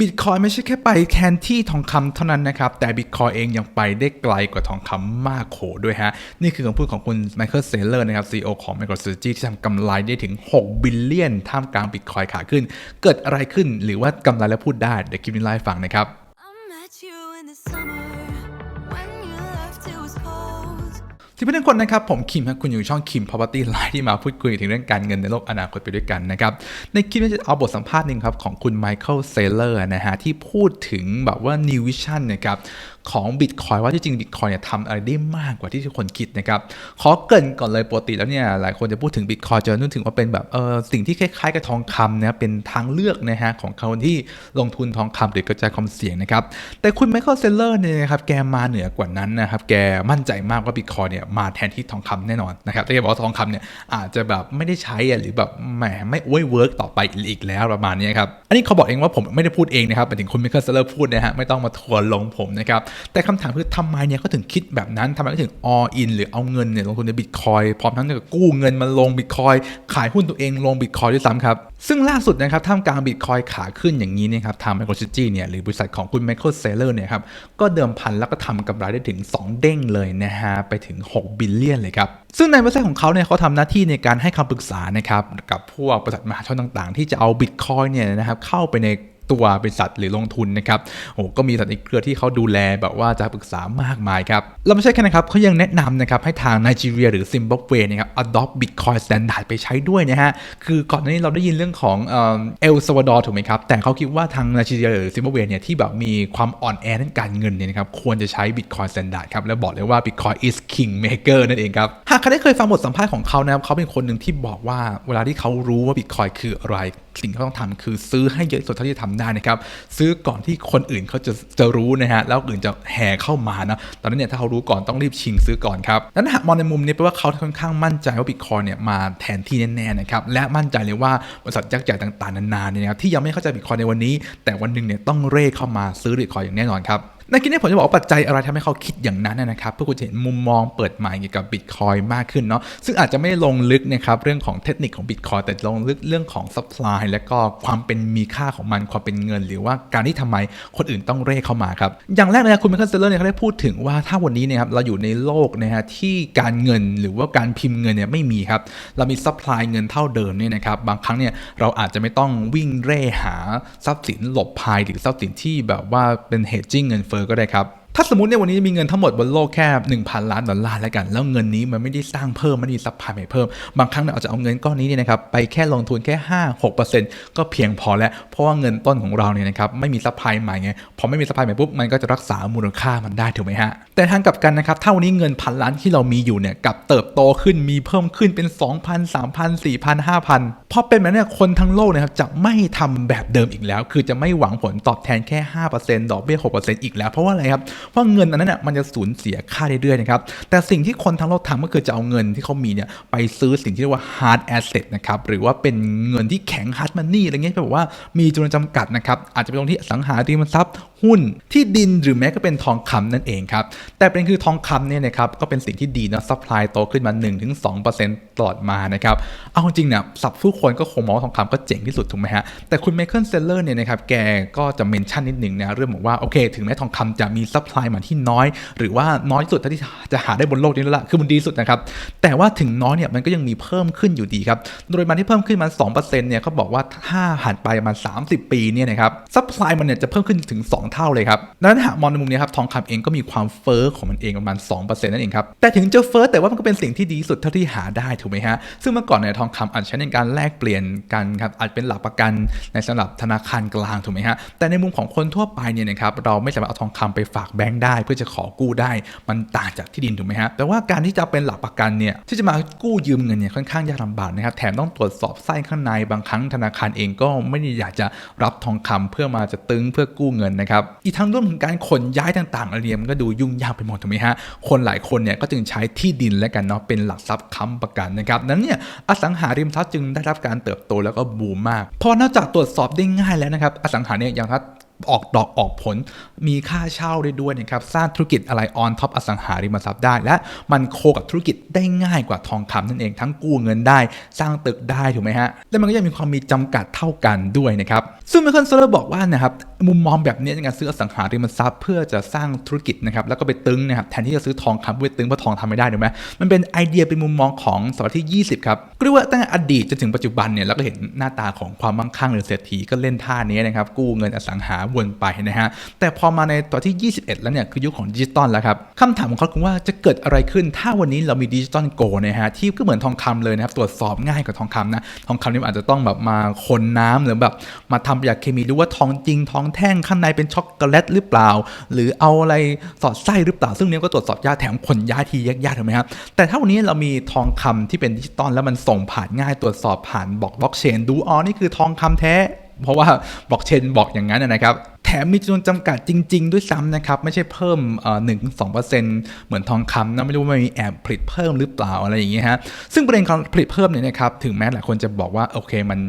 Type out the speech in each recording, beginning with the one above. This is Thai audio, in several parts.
บิตคอยไม่ใช่แค่ไปแทนที่ทองคำเท่านั้นนะครับ แต่บิตคอยเองยังไปได้ไกลกว่าทองคำมากโขด้วยฮะ นี่คือคำพูดของคุณไมเคิลเซเลอร์นะครับ CEO ของ MicroStrategy ที่ทำกำไรได้ถึง 6 บิลเลียนท่ามกลางบิตคอยขาขึ้น เกิดอะไรขึ้นหรือว่ากำไรแล้วพูดได้ เดี๋ยวคลิปนี้ไล่าให้ฟังนะครับ ที่เพื่อนทุกคนนะครับผมคิมครับคุณอยู่ช่องคิม Property Line ที่มาพูดคุยถึงเรื่องการเงินในโลกอนาคตไปด้วยกันนะครับในคลิปนี้จะเอาบทสัมภาษณ์หนึ่งครับของคุณไมเคิลเซเลอร์นะฮะที่พูดถึงแบบว่า New Vision นะครับของ Bitcoin ว่าที่จริง Bitcoin เนี่ยทำอะไรได้มากกว่าที่ทุกคนคิดนะครับขอเกินก่อนเลยปกติแล้วเนี่ยหลายคนจะพูดถึง Bitcoin จะนึกถึงว่าเป็นแบบเออสิ่งที่คล้ายๆกับทองคำนะเป็นทางเลือกนะฮะของคนที่ลงทุนทองคำหรือกระจายความเสี่ยงนะครับแต่คุณไมเคิลเซเลอร์เนี่ยนะครับแกมาเหนือกว่านั้นนะครับแกมั่นใจมากว่า Bitcoin เนี่ยมาแทนที่ทองคำแน่นอนนะครับแต่แกบอกว่าทองคำเนี่ยอาจจะแบบไม่ได้ใช้หรือแบบแหมไม่ไว้เวิร์กต่อไปอีกแล้วประมาณนี้ครับอันนี้เขาบอกเองว่าผมไม่ได้พูดเองนะครับหมายถึงคุณไมเคิลเซเลอร์พูดนะฮะไม่ต้องมาทัวร์ลงผมนะครับแต่คำถามคือทำไมเนี่ยเขาถึงคิดแบบนั้นทำไมถึง all in หรือเอาเงินเนี่ยลงทุนในบิตคอยพร้อมทั้งจะกู้เงินมาลงบิตคอยขายหุ้นตัวเองลงบิตคอยด้วยซ้ำครับ ซึ่งล่าสุดนะครับท่ามกลางบิตคอยขาขึ้นอย่างนี้เนะครับทาง Microsoft เนี่ยหรือบริษัทของคุณ Michael Saylor เนี่ยครับก็เดิมพันแล้วก็ทำกำไรได้ถึง 2 เด้งเลยนะฮะไปถึง 6 บิลเลียนเลยครับ ซึ่งในเว็บไซต์ของเขาเนี่ยเขาทำหน้าที่ในการให้คำปรึกษานะครับกับพวกบริษัทมหาชนต่างๆ ที่จะเอาบิตคอยเนี่ยนะครับเข้าไปใน ตัวบริษัทหรือลงทุนนะครับโอ้ก็มีสัตว์ในเครือที่เขาดูแลแบบว่าจะปรึกษามากมายครับแล้วไม่ใช่แค่นั้นครับเขายังแนะนำนะครับให้ทางไนจีเรียหรือซิมบับเวนะครับ adopt bitcoin standard ไปใช้ด้วยนะฮะคือก่อนหน้านี้เราได้ยินเรื่องของเอลซาวาดอร์ถูกไหมครับ แต่เขาคิดว่าทางไนจีเรียหรือซิมบับเวเนี่ยที่แบบมีความอ่อนแอด้านการเงินเนี่ยนะครับควรจะใช้ bitcoin standard ครับ แล้วบอกเลยว่า bitcoin is king maker นั่นเองครับ หากใครได้เคยฟังบทสัมภาษณ์ของเขานะครับเขาเป็นคนหนึ่งที่บอกว่าเวลาที่เขารู้ว่า bitcoin คืออะไร สิ่งที่เขาต้องทำคือซื้อให้เยอะสุดเท่าที่จะทำได้นะครับ ซื้อก่อนที่คนอื่นเขาจะจะรู้นะฮะแล้วอื่นจะแห่เข้ามานะตอนนั้นเนี่ยถ้าเขารู้ก่อนต้องรีบชิงซื้อก่อนครับนั้นหากมองในมุมนี้แปลว่าเขาค่อนข้างมั่นใจว่าบิตคอยเนี่ยมาแทนที่แน่ๆนะครับและมั่นใจเลยว่าบริษัทยักษ์ใหญ่ต่างๆนานาเนี่ยนะครับที่ยังไม่เข้าใจบิตคอยในวันนี้ แต่วันหนึ่งเนี่ยต้องเร่เข้ามาซื้อบิตคอยอย่างแน่นอนครับ ในคลิปนี้ผมจะบอกว่าปัจจัยอะไรทำให้เขาคิดอย่างนั้นนะครับเพื่อคุณจะเห็นมุมมองเปิดใหม่เกี่ยวกับบิตคอยมากขึ้นเนาะซึ่งอาจจะไม่ลงลึกนะครับเรื่องของเทคนิคของบิตคอยแต่ลงลึกเรื่องของซัพพลายและก็ความเป็นมีค่าของมันความเป็นเงิน หรือว่าการที่ทำไมคนอื่นต้องเร่เข้ามาครับอย่างแรกเลยคุณไมเคิลเซเลอร์เนี่ยเขาได้พูดถึงว่าถ้าวันนี้เนี่ยครับเราอยู่ในโลกนะฮะที่การเงินหรือว่าการพิมพ์เงินเนี่ยไม่มีครับเรามีซัพพลายเงินเท่าเดิมเนี่ยนะครับบางครั้งเนี่ยเราอาจจะไม่ต้องวิ่งเร่หาทรัพย์สินหลบภัยหรือทรัพย์สินที่แบบว่าเป็น hedging เงินเฟ้อก็ได้ครับ ถ้าสมมติเนี่ยวันนี้มีเงินทั้งหมดบนโลกแค่ 1,000 ล้านดอลลาร์แล้วกัน แล้วเงินนี้มันไม่ได้สร้างเพิ่มไม่ได้ซัพพลายใหม่เพิ่ม บางครั้งเราอาจจะเอาเงินก้อนนี้เนี่ยนะครับไปแค่ลงทุนแค่ 5-6%ก็เพียงพอแล้ว เพราะว่าเงินต้นของเราเนี่ยนะครับไม่มีซัพพลายใหม่ไง พอไม่มีซัพพลายใหม่ปุ๊บมันก็จะรักษามูลค่ามันได้ถูกไหมฮะ แต่ทางกลับกันนะครับถ้าวันนี้เงินพันล้านที่เรามีอยู่เนี่ยกับเติบโตขึ้นมีเพิ่มขึ้นเป็น 2,000 3,000 4,000 5,000พอเป็นแบบนี้คนทั้งโลกนะครับจะไม่ทำแบบเดิมอีกแล้ว คือจะไม่หวังผลตอบแทนแค่5%ดอกเบี้ย6%อีกแล้วเพราะว่าอะไรครับเพราะเงินอันนั้นน่ยมันจะสูญเสียค่าเรื่อยๆนะครับแต่สิ่งที่คนทั้งโลกทำก็คือจะเอาเงินที่เขามีเนี่ยไปซื้อสิ่งที่เรียกว่า hard asset นะครับหรือว่าเป็นเงินที่แข็ง hard money อะไรเงี้ยที่แบบว่ามีจำนวนจำกัดนะครับอาจจะเป็นตรงที่สังหาริมทรัพย์ หุ้นที่ดินหรือแม้ก็เป็นทองคำนั่นเองครับ แต่เป็นคือทองคำเนี่ยนะครับก็เป็นสิ่งที่ดีนะซัพพลายโตขึ้นมา 1-2%ตลอดมานะครับเอาจริงเนี่ยสับผู้คนก็คงมองว่าทองคำก็เจ๋งที่สุดถูกไหมฮะแต่คุณไมเคิลเซเลอร์เนี่ยนะครับแกก็จะเมนชั่นนิดหนึ่งนะเรื่องบอกว่าโอเค ถึงแม้ทองคำจะมีซัพพลายมาที่น้อย หรือว่าน้อยที่สุดที่จะหาได้บนโลกนี้แล้วล่ะคือมันดีสุดนะครับแต่ว่าถึงน้อยเนี่ยมันก็ยังมีเพิ่มขึ้นอยู่ดีครับโดยมันที่เพิ่มขึ้นมา2%เนี่ยเขาบอกว่าถ้าหันไปประมาณ30 ปีเนี่ยนะครับซัพพลายมันเนี่ยจะเพิ่มขึ้นถึง 2เท่าเลยครับดังนั้นหากมองในมุมนี้ครับทองคำเองก็มีความเฟ้อของมันเองประมาณ 2%นั่นเองครับแต่ถึงจะเฟ้อแต่ว่ามันก็เป็นสิ่งที่ดีสุดเท่าที่หาได้ถูกไหมฮะซึ่งเมื่อก่อนเนี่ยทองคำอาจใช้ในการแลกเปลี่ยนกันครับอาจเป็นหลักประกันในสำหรับธนาคารกลางถูกไหมฮะแต่ในมุมของคนทั่วไปเนี่ยนะครับเราไม่สามารถเอาทองคำไปฝากแบงก์ได้ เพื่อจะขอกู้ได้ มันต่างจากที่ดินถูกไหมฮะแต่ว่าการที่จะเป็นหลักประกันเนี่ยที่จะมากู้ยืมเงินเนี่ยค่อนข้างยากลำบากนะครับแถมต้องตรวจสอบไส้ข้างในบางครั้งธนาคารเองก็ไม่ได้อยากจะรับทองคำเพื่อมาจะตึงเพื่อกู้เงินนะครับอีกทั้งเรื่องของการขนย้ายต่างๆอะไรเนี่ยมันก็ดูยุ่งยากไปหมดถูกไหมฮะ คนหลายคนเนี่ยก็จึงใช้ที่ดินและกันเนาะเป็นหลักทรัพย์ค้ำประกันนะครับ นั้นเนี่ยอสังหาริมทรัพย์จึงได้รับการเติบโตแล้วก็บูมมากเพราะนอกจากตรวจสอบได้ง่ายแล้วนะครับ อสังหาเนี่ยยัง ออกดอกออกผลมีค่าเช่าได้ด้วยนะครับ สร้างธุรกิจอะไรออนท็อปอสังหาริมทรัพย์ได้ และมันโคกับธุรกิจได้ง่ายกว่าทองคำนั่นเองทั้งกู้เงินได้ สร้างตึกได้ถูกไหมฮะ และมันก็ยังมีความมีจำกัดเท่ากันด้วยนะครับ ซึ่งไมเคิลเซเลอร์บอกว่านะครับมุมมองแบบนี้ในการซื้ออสังหาริมทรัพย์เพื่อจะสร้างธุรกิจนะครับแล้วก็ไปตึงนะครับแทนที่จะซื้อทองคำไปตึงเพราะทองทำไม่ได้ถูกไหมมันเป็นไอเดียเป็นมุมมองของศตวรรษที่ 20 ครับก็เรียกว่าตั้งแต่อดีตจนถึงปัจจุบันเนี่ยเราก็เห็นหน้าตาของความมั่งคั่งหรือเศรษฐีก็เล่นท่านี้นะครับกู้เงินอสังหาวนไปนะฮะแต่พอมาในตัวที่ 21 แล้วเนี่ยคือยุคของดิจิตอลแล้วครับคำถามของเขาคือว่าจะเกิดอะไรขึ้น ถ้าวันนี้เรามีดิจิตอลโกนะฮะที่ก็เหมือนทองคำเลยนะครับตรวจสอบง่ายกว่าทองคำนะทองคำนี่อาจจะต้องแบบมาคนน้ำหรือแบบมาทำยัดเคมีดูว่าทองจริงทองแท่งข้างในเป็นช็อกโกแลตหรือเปล่า หรือเอาอะไรสอดไส้หรือเปล่า ซึ่งเนี้ยก็ตรวจสอบยากแถมขนย้ายทียากๆถูกไหมครับแต่ถ้าวันนี้เรามีทองคำที่เป็นดิจิตอลแล้วมันส่งผ่านง่ายตรวจสอบผ่านบล็อกบล็อกเชนดูอ๋อนี่คือทองคำแท้ เพราะว่าบล็อกเชนบอกอย่างนั้นนะครับแถมมีจำนวนจำกัดจริง ๆ ด้วยซ้ำนะครับ ไม่ใช่เพิ่มหนึ่งสองเปอร์เซ็นต์เหมือนทองคำนะ ไม่รู้ว่ามีแอบผลิตเพิ่มหรือเปล่าอะไรอย่างเงี้ยฮะซึ่งประเด็นการผลิตเพิ่มเนี่ยนะครับถึงแม้หลายคนจะบอกว่าโอเคมัน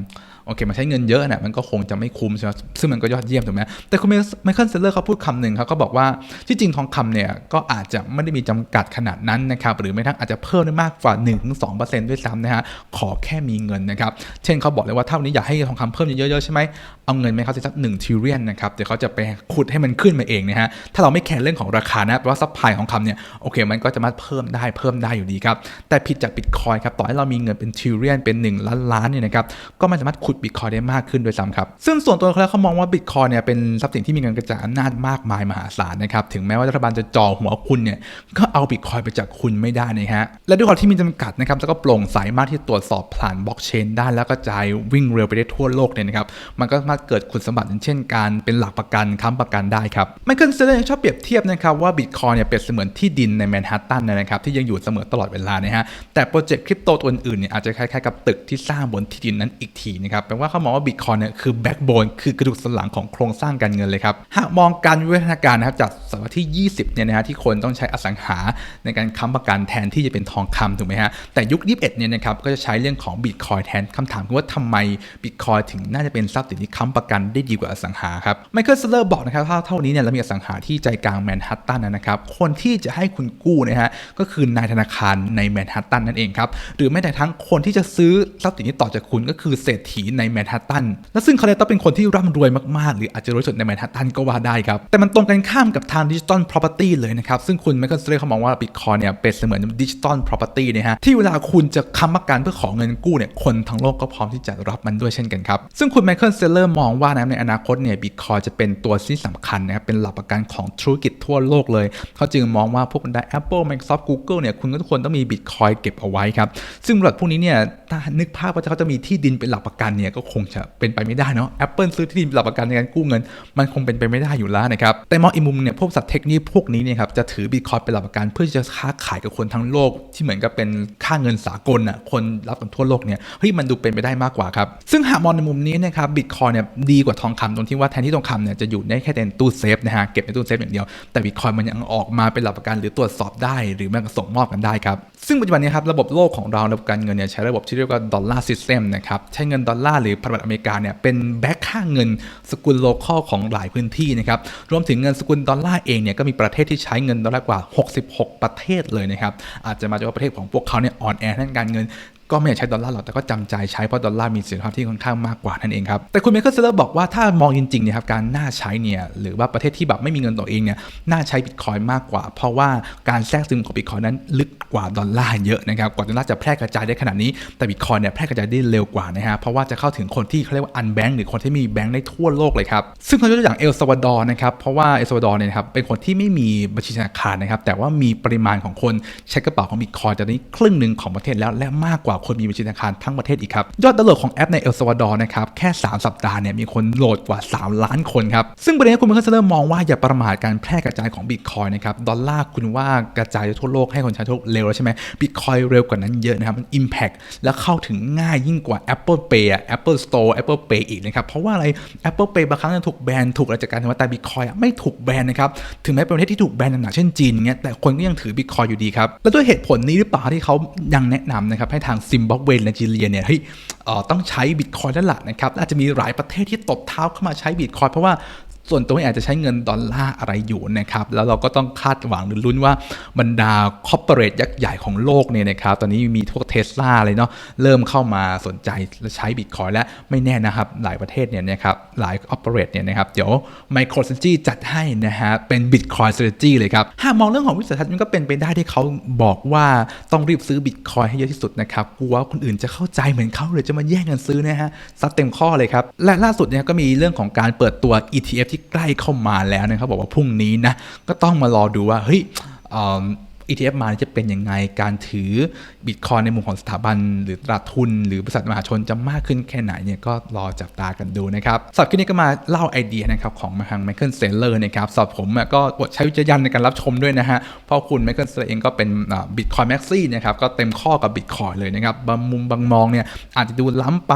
โอเคมันใช้เงินเยอะนะมันก็คงจะไม่คุ้มใช่ไหมซึ่งมันก็ยอดเยี่ยมถูกไหมแต่คุณไมเคิลเซเลอร์เขาพูดคำหนึ่งเขาก็บอกว่าที่จริงทองคำเนี่ยก็อาจจะไม่ได้มีจำกัดขนาดนั้นนะครับหรือไม่ทั้งอาจจะเพิ่มได้มากกว่า 1-2%ด้วยซ้ำนะฮะขอแค่มีเงินนะครับเช่นเขาบอกเลยว่าเท่านนี้อยากให้ทองคำเพิ่มเยอะๆใช่ไหม เอาเงินไหมเขาสักหนึ่งทริลเลียนนะครับเดี๋ยวเขาจะไปขุดให้มันขึ้นมาเองนะฮะถ้าเราไม่แคร์เรื่องของราคานะแปลว่าซัพพลายของคำเนี่ยโอเคมันก็จะมาเพิ่มได้เพิ่มได้อยู่ดีครับแต่ผิดจากบิตคอยครับต่อให้เรามีเงินเป็นทริลเลียนเป็น 1 ล้านล้านเนี่ยนะครับก็ไม่สามารถขุดบิตคอยได้มากขึ้นด้วยซ้ำครับซึ่งส่วนตัวเขาแล้วเขามองว่าบิตคอยเนี่ยเป็นทรัพย์สินที่มีเงินกระจายอำนาจมากมายมหาศาลนะครับถึงแม้ว่ารัฐบาลจะจ่อหัวคุณเนี่ยก็เอาบิตคอยไปจากคุณไม่ได้นะฮะและด้วยความที่มีจำกัดนะครับแล้วก็โปร่งใสมากที่ตรวจสอบผ่านบล็อกเชนได้แล้วก็จ่ายวิ่งเร็วไปได้ทั่วโลกเนี่ยนะครับมันก็สาารถเกิดคุณสมบัติอย่างเช่นการเป็นหลักประกันค้ำประกันได้ครับไมเคิลเซเลอร์ชอบเปรียบเทียบนะครับว่าบิตคอยเนี่ยเปรียบเสมือนที่ดินในแมนฮัตตันนะครับที่ยังอยู่เสมอตลอดเวลานะฮะแต่โปรเจกต์คริปโตตัวอื่นเนี่ยอาจจะคล้ายๆกับตึกที่สร้างบนที่ดินนั้นอีกทีนะครับแปลว่าเขามองว่าบิตคอยเนี่ยคือแบ็กโบนคือกระดูกสันหลังของโครงสร้างการเงินเลยครับหากมองการวิวัฒนาการนะครับจากศตวรรษที่ 20เนี่ยนะฮะที่คนต้องใช้อสังหาในการค้ำประกันแทนที่จะเป็นทองคำถูกไหมฮะแต่ยุค 21เนี่ยนะครับก็จะใช้เรื่องของบิตคอยแทนคำถามคือว่าทำไมบิตคอยถึงน่าจะเป็นทรัพย์สินที่ค้ำประกันได้ดีกว่าอสังหาครับไมเคิลเซเลอร์บอกนะครับถ้าเท่านี้เนี่ยเรามีอสังหาที่ใจกลางแมนฮัตตันนะครับคนที่จะให้คุณกู้นะฮะก็คือนายธนาคารในแมนฮัตตันนั่นเองครับหรือแม้แต่ทั้งคนที่จะซื้อทรัพย์สินนี้ต่อจากคุณก็คือเศรษฐีในแมนฮัตตันและซึ่งเขาเลยต้องเป็นคนที่ร่ำรวยมากๆ หรืออาจจะรวยสุดในแมนฮัตตันก็ว่าได้ครับแต่มันตรงกันข้ามกับทางดิจิตอล property เลยนะครับซึ่งคุณไมเคิลเซเลอร์เขามองว่าบิตคอยเนี่ยเป็นเสมือนดิจิตอล property นะฮะที่เวลาคุณจะค้ำประกันเพื่อขอเงินกู้เนี่ยคนทั้งโลกก็พร้อมที่จะรับมันด้วยเช่นกันครับซึ่งคุณไมเคิลเซเลอร์มองว่านะในอนาคตเนี่ยบิตคอยจะเป็นตัวที่สำคัญนะครับเป็นหลักประกันของธุรกิจทั่วโลกเลย เขาจึงมองว่าพวกบรรดา Apple Microsoft Google เนี่ยคุณก็ทุกคนต้องมีบิตคอยเก็บเอาไว้ครับ ซึ่งบริษัทพวกนี้เนี่ยถ้านึกภาพว่าเขาจะมีที่ดินเป็นหลักประกันเนี่ยก็คงจะเป็นไปไม่ได้เนาะ Apple ซื้อที่ดินเป็นหลักประกันในการกู้เงิน มันคงเป็นไปไม่ได้อยู่แล้วนะครับแต่มองอีกมุมเนี่ยพวกบริษัทเทคโนโลยีพวกนี้เนี่ยครับจะถือบิตคอยเป็นหลักประกันเพื่อจะค้าขายกับคนทั้งโลก ที่เหมือนกับเป็นค่าเงินสากลอะคนรับกันทั่วโลกเนี่ยเฮ้ยมันดูเป็นไปได้มากกว่าครับซึ่งหากมองในมุมนี้นะครับบิตคอยเนี่ยดีกว่าทองคำตรงที่ว่าแทนที่ทองคำเนี่ยจะอยู่ได้แค่ในตู้เซฟนะฮะเก็บในตู้เซฟอย่างเดียวแต่บิตคอยมันยังออกมาเป็นหลักประกันหรือตรวจสอบได้ หรือแม้กระทั่งส่งมอบกันได้ครับซึ่งปัจจุบันนี้ครับระบบโลกของเราระบบการเงินเนี่ยใช้ระบบที่เรียกว่าดอลลาร์ซิสเต็มนะครับใช้เงินดอลลาร์หรือพันธบัตรอเมริกาเนี่ยเป็นแบ็คค่าเงินสกุลโลคอลของหลายพื้นที่นะครับรวมถึงเงินสกุลดอลลาร์เองเนี่ยก็มีประเทศที่ใช้เงินดอลลาร์กว่า 66 ประเทศเลยนะครับอาจจะมาจากประเทศของพวกเขาเนี่ยอ่อนแอทางการเงิน ก็ไม่อยากใช้ดอลลาร์หรอกแต่ก็จำใจใช้เพราะดอลลาร์มีเสถียรภาพที่ค่อนข้างมากกว่านั่นเองครับแต่คุณเมเคิลเซเลอร์บอกว่าถ้ามองจริงๆเนี่ยครับการน่าใช้เนี่ยหรือว่าประเทศที่แบบไม่มีเงินตัวเองเนี่ยน่าใช้บิตคอยมากกว่า เพราะว่าการแทรกซึมของบิตคอยนั้นลึกกว่าดอลลาร์เยอะนะครับกว่าดอลลาร์จะแพร่กระจายได้ขนาดนี้แต่บิตคอยเนี่ยแพร่กระจายได้เร็วกว่านะฮะเพราะว่าจะเข้าถึงคนที่เขาเรียกว่าอันแบงก์หรือคนที่มีแบงก์ได้ทั่วโลกเลยครับซึ่งเขายกตัวอย่างเอลซาวาดอร์นะครับเพราะว่าเอลซาวาดอร์เนี่ยครับเป็นคนที่ไม่มีบัญชีธนาคารนะครับแต่ว่ามีปริมาณของคนใช้กระเป๋าของบิตคอยตอนนี้ครึ่งหนึ่งของประเทศแล้วและมากกว่าคนมีบัญชีธนาคารทั้งประเทศอีกครับยอดดาวน์โหลดของแอปในเอลซาวาดอร์นะครับแค่ 3 สัปดาห์เนี่ยมีคนโหลดกว่า 3 ล้านคนครับซึ่งประเด็นคุณเมเคิลเซเลอร์มองว่าอย่าประมาทการแพร่กระจายของบิตคอยนะครับดอลลาร์คุณว่ากระจายทั่วโลกให้คนใช้ทั่วโลกเร็วแล้วใช่ไหมบิตคอยเร็วกว่านั้นเยอะนะครับมัน Impact และเข้าถึงง่ายยิ่งกว่า Apple Pay อะ Apple Store Apple Pay อีกนะครับเพราะว่าอะไร Apple Pay บางครั้งจะถูกแบนถูกอะไรจากการทำแต่บิตคอยไม่ถูกแบนนะครับถึงแม้เป็นประเทศที่ถูกแบนหนักๆเช่นจีนเงี้ยแต่คนก็ยังถือบิตคอยอยู่ดีครับและด้วยเหตุผลนี้หรือเปล่าที่เขายังแนะนำนะครับให้ทางซิมบับเวและไนจีเรียเนี่ยเฮ้ยต้องใช้บิตคอยนั่นแหละนะครับอาจจะมีหลายประเทศที่ตบเท้าเข้ามาใช้บิตคอยเพราะว่า ส่วนตัวอาจจะใช้เงินดอลลาร์อะไรอยู่นะครับแล้วเราก็ต้องคาดหวังหรือลุ้นว่าบรรดาคอร์ปอเรทยักษ์ใหญ่ของโลกเนี่ยนะครับตอนนี้มีพวกเทสลาเลยเนาะเริ่มเข้ามาสนใจและใช้บิตคอยและไม่แน่นะครับหลายประเทศเนี่ยนะครับหลายคอร์ปอเรทเนี่ยนะครับเดี๋ยว MicroStrategy จัดให้นะฮะเป็น Bitcoin Strategy เลยครับหากมองเรื่องของวิสัยทัศน์มันก็เป็นไปได้ที่เขาบอกว่าต้องรีบซื้อบิตคอยให้เยอะที่สุดนะครับกลัวคนอื่นจะเข้าใจเหมือนเขาหรือจะมาแย่งกันซื้อนะฮะซัดเต็มข้อเลยครับและล่าสุดเนี่ยก็มีเรื่องของการเปิดตัว ETF ที่ใกล้เข้ามาแล้วนะครับบอกว่าพรุ่งนี้นะก็ต้องมารอดูว่าเฮ้ย ETF มาจะเป็นยังไง การถือบิตคอยในมุมของสถาบัน หรือตลาดทุน หรือบริษัทมหาชนจะมากขึ้นแค่ไหนเนี่ยก็รอจับตากันดูนะครับสำหรับคลิปนี้ก็มาเล่าไอเดียนะครับของทางไมเคิลเซลเลอร์นะครับสำหรับผมก็โปรดใช้วิจารณญาณในการรับชมด้วยนะฮะเพราะคุณไมเคิลเซลเลอร์เองก็เป็นบิตคอยแม็กซี่นะครับก็เต็มข้อกับบิตคอยเลยนะครับบางมุมบางมองเนี่ยอาจจะดูล้ำไป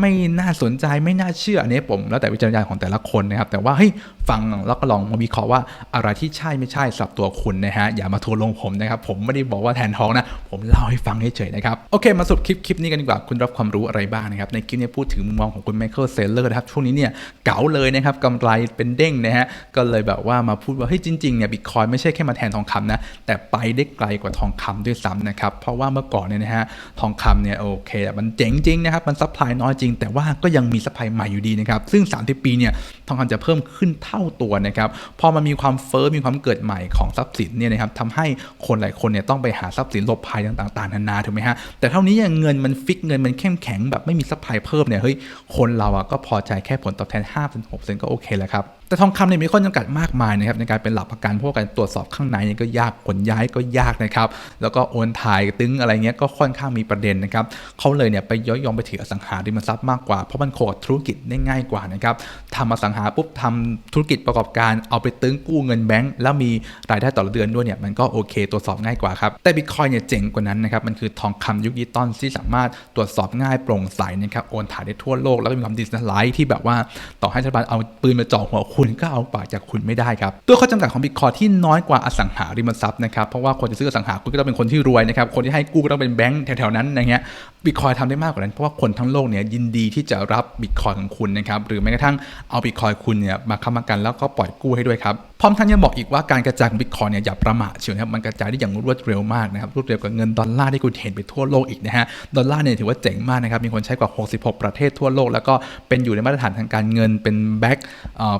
ไม่น่าสนใจไม่น่าเชื่ออันนี้ผมแล้วแต่วิจารณญาณของแต่ละคนนะครับแต่ว่าเฮ้ยฟังแล้วก็ลองมาวิเคราะห์ว่าอะไรที่ใช่ไม่ใช่สำหรับตัวคุณนะฮะอย่ามาทัวลงผมมนะครับผมไม่ได้บอกว่าแทนท้องนะ ผมเล่าให้ฟังเฉยๆนะครับโอเคมาสรุปคลิปคลิปนี้กันดีกว่าคุณรับความรู้อะไรบ้างนะครับในคลิปนี้พูดถึงมุมมองของคุณไมเคิลเซลเลอร์นะครับช่วงนี้เนี่ยเก๋าเลยนะครับกำไรเป็นเด้งนะฮะก็เลยแบบว่ามาพูดว่าเฮ้ยจริงๆเนี่ยบิตคอยไม่ใช่แค่มาแทนทองคำนะแต่ไปได้ไกลกว่าทองคำด้วยซ้ำนะครับเพราะว่าเมื่อก่อนเนี่ยนะฮะทองคำเนี่ยโอเคมันเจ๋งจริงนะครับมันซัพพลายน้อยจริง แต่ว่าก็ยังมีซัพพลายใหม่อยู่ดีนะครับซึ่ง 30 ปีเนี่ยทองคำจะเพิ่มขึ้นเท่าตัวนะครับพอมันมีความเฟ้อมีความเกิดใหม่ของทรัพย์สินเนี่ยนะครับทำให้คนหลายคนเนี่ยต้องไปหาทรัพย์สินหลบภัยต่างๆนานาถูกไหมฮะแต่เท่านี้ยังเงินมันฟิกเงินมันเข้มแข็งแบบไม่มีซัพพลายเพิ่มเนี่ยเฮ้ยคนเราอะก็พอใจแค่ผลตอบแทน5-6%ก็โอเคแล้วครับแต่ทองคำเนี่ยมีข้อจำกัดมากมายนะครับในการเป็นหลักประกันเพราะว่าการตรวจสอบข้างในเนี่ยก็ยากขนย้ายก็ยากนะครับแล้วก็โอนถ่ายตึงอะไรเงี้ยก็ค่อนข้างมีประเด็นนะครับเขาเลยเนี่ยไปย้อยยองไปถืออสังหาริมทรัพย์มากกว่าเพราะมันโคกับธุรกิจได้ง่ายกว่านะครับทำอสังหาปุ๊บทำธุรกิจประกอบการเอาไปตึงกู้เงินแบงก์แล้วมีรายได้ต่อเดือนด้วยเนี่ยมันก็โอเคตรวจสอบง่ายกว่าครับ แต่บิตคอยเนี่ยเจ๋งกว่านั้นนะครับ มันคือทองคำยุคดิจิตอลที่สามารถตรวจสอบง่ายโปร่งใสนะครับ โอนถ่ายได้ทั่วโลก แล้วก็มีความดิจิทัลไลซ์ที่แบบว่าต่อให้รัฐบาลเอาปืนมาจ่อหัวคุณก็เอาปากจากคุณไม่ได้ครับตัวข้อจำกัดของบิตคอยที่น้อยกว่าอสังหาริมทรัพย์นะครับ เพราะว่าคนจะซื้ออสังหาคุณก็ต้องเป็นคนที่รวยนะครับ คนที่ให้กู้ก็ต้องเป็นแบงก์แถวๆนั้นนะฮะบิตคอยทำได้มากกว่านั้น เพราะว่าคนทั้งโลกเนี่ยยินดีที่จะรับบิตคอยของคุณนะครับหรือแม้กระทั่งเอาบิตคอยคุณเนี่ยมาค้ำประกันแล้วก็ปล่อยกู้ให้ด้วยครับพร้อมทั้งยังบอกอีกว่าการกระจายของบิตคอยเนี่ยอย่าประมาทเชียวนะครับมันกระจายได้อย่างรวดเร็วมากนะครับรวดเร็วกว่าเงินดอลลาร์ที่คุณเห็นไปทั่วโลกอีกนะฮะดอลลาร์เนี่ยถือว่าเจ๋งมากนะครับมีคนใช้กว่า 66 ประเทศทั่วโลก แล้วก็เป็นอยู่ในมาตรฐานทางการเงินเป็นแบ็ก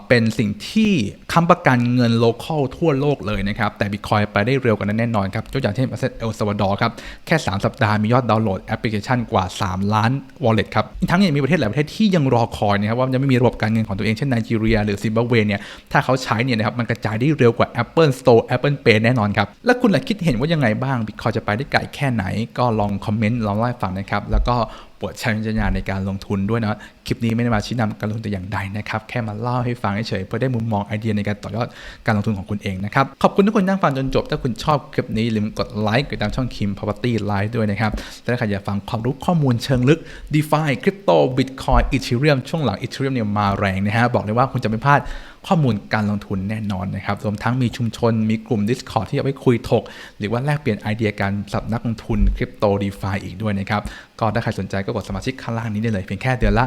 เป็นสิ่งที่ค้ำประกันเงินโลเคอลทั่วโลกเลยนะครับแต่บิตคอยไปได้เร็วกว่านั้นแน่นอนครับยกอย่างเช่นประเทศเอลซาวาดอร์ครับแค่ 3 สัปดาห์มียอดดาวน์โหลดแอปพลิเคชันกว่า 3 ล้าน wallet ครับทั้งยังมีประเทศหลายประเทศที่ยังรอคอยนะครับว่าจะไม่มีระบบการเงินของตัวเองเช่นไนจีเรียหรือซิมบับเวเนี่ยถ้าเขาใช้เนี่ยนะครับมันกระจายได้เร็วกว่า Apple Store Apple Pay แน่นอนครับ แล้วคุณล่ะคิดเห็นว่ายังไงบ้างบิตคอยจะไปได้ไกลแค่ไหน ก็ลองคอมเมนต์ลองเล่าให้ฟังนะครับ แล้วก็ ปรดใช้วิจารณญาณในการลงทุนด้วยนะคลิปนี้ไม่ได้มาชี้นำการลงทุนแต่อย่างใดนะครับ แค่มาเล่าให้ฟังเฉยเพื่อได้มุมมองไอเดียในการต่อยอดการลงทุนของคุณเองนะครับ ขอบคุณทุกคนที่นั่งฟังจนจบ ถ้าคุณชอบคลิปนี้ลืมกดไลค์กดตามช่องคิม Property Live ด้วยนะครับและถ้าใครอยากฟังความรู้ข้อมูลเชิงลึก DeFi คริปโต Bitcoin Ethereum ช่วงหลัง Ethereum เนี่ยมาแรงนะฮะบอกเลยว่าคุณจะไม่พลาดข้อมูลการลงทุนแน่นอนนะครับ รวมทั้งมีชุมชน มีกลุ่ม Discord ที่เอาไว้คุยถก หรือว่าแลกเปลี่ยนไอเดียการสับนักลงทุนคริปโตดีฟาอีกด้วยนะครับ ก็ถ้าใครสนใจก็กดสมาชิกข้างล่างนี้ได้เลย เพียงแค่เดือนละ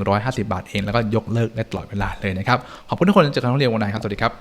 150 บาทเอง แล้วก็ยกเลิกได้ตลอดเวลาเลยนะครับ ขอบคุณทุกคนเจอกันทั้งเรียนวันไหนครับ สวัสดีครับ